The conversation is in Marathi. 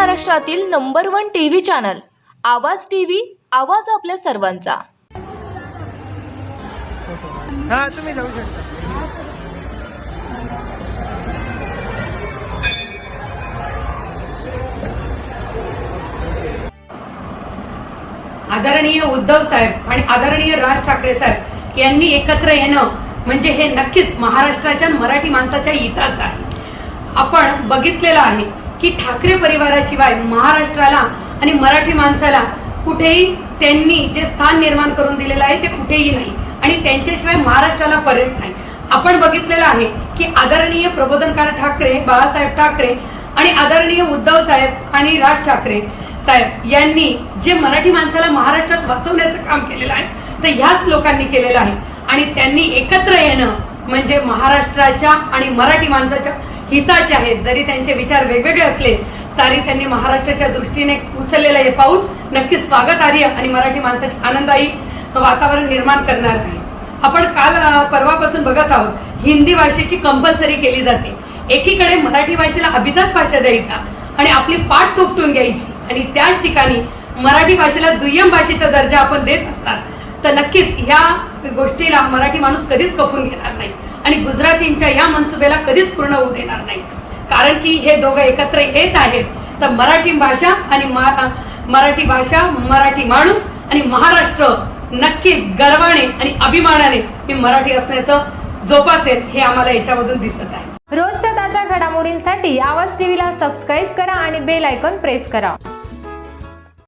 महाराष्ट्रातील number one TV channel. Awaaz TV Awaaz आपल्या सर्वांचा. हा तुम्ही जाऊ शकता. आदरणीय उद्धव साहेब आणि आदरणीय राज ठाकरे साहेब यांनी एकत्र येणं म्हणजे हे नक्कीच महाराष्ट्राच्या मराठी माणसाच्या हिताचं आहे. आपण बघितलेलं आहे की ठाकरे परिवाराशिवाय महाराष्ट्राला आणि मराठी माणसाला कुठेही त्यांनी जे स्थान निर्माण करून दिलेलं आहे ते कुठेही नाही. आणि त्यांच्याशिवाय महाराष्ट्राला पर्यटन नाही. आपण बघितलेलं आहे की आदरणीय प्रबोधनकार ठाकरे बाळासाहेब ठाकरे आणि आदरणीय उद्धव साहेब आणि राज ठाकरे साहेब यांनी जे मराठी माणसाला महाराष्ट्रात वाचवण्याचं काम केलेलं आहे तर ह्याच लोकांनी केलेलं आहे. आणि त्यांनी एकत्र येणं म्हणजे महाराष्ट्राच्या आणि मराठी माणसाच्या हिताचे आहेत. जरी त्यांचे विचार वेगवेगळे असले तरी त्यांनी महाराष्ट्राच्या दृष्टीने उचललेलं हे पाऊल नक्कीच स्वागतार्ह आणि मराठी माणसाचे आनंददायी वातावरण निर्माण करणार आहे. आपण काल परवापासून बघत आहोत हिंदी भाषेची कंपल्सरी केली जाते. एकीकडे मराठी भाषेला अभिजात भाषा द्यायचा आणि आपली पाठ थोपटून घ्यायची आणि त्याच ठिकाणी मराठी भाषेला दुय्यम भाषेचा दर्जा आपण देत असतात. तर नक्कीच ह्या गोष्टीला मराठी माणूस कधीच कपून घेणार नाही. आणि गुजरातींच्या या मनसुबेला कधीच पूर्ण होऊ देणार नाही. कारण की हे दोघं एकत्र येत आहेत. तर मराठी भाषा आणि मराठी भाषा मराठी माणूस आणि महाराष्ट्र नक्कीच गर्वाने आणि अभिमानाने मी मराठी असण्याचं जोपासेल हे आम्हाला याच्यामधून दिसत आहे. रोजच्या ताज्या घडामोडींसाठी आवाज टीव्हीला सबस्क्राईब करा आणि बेल आयकॉन प्रेस करा.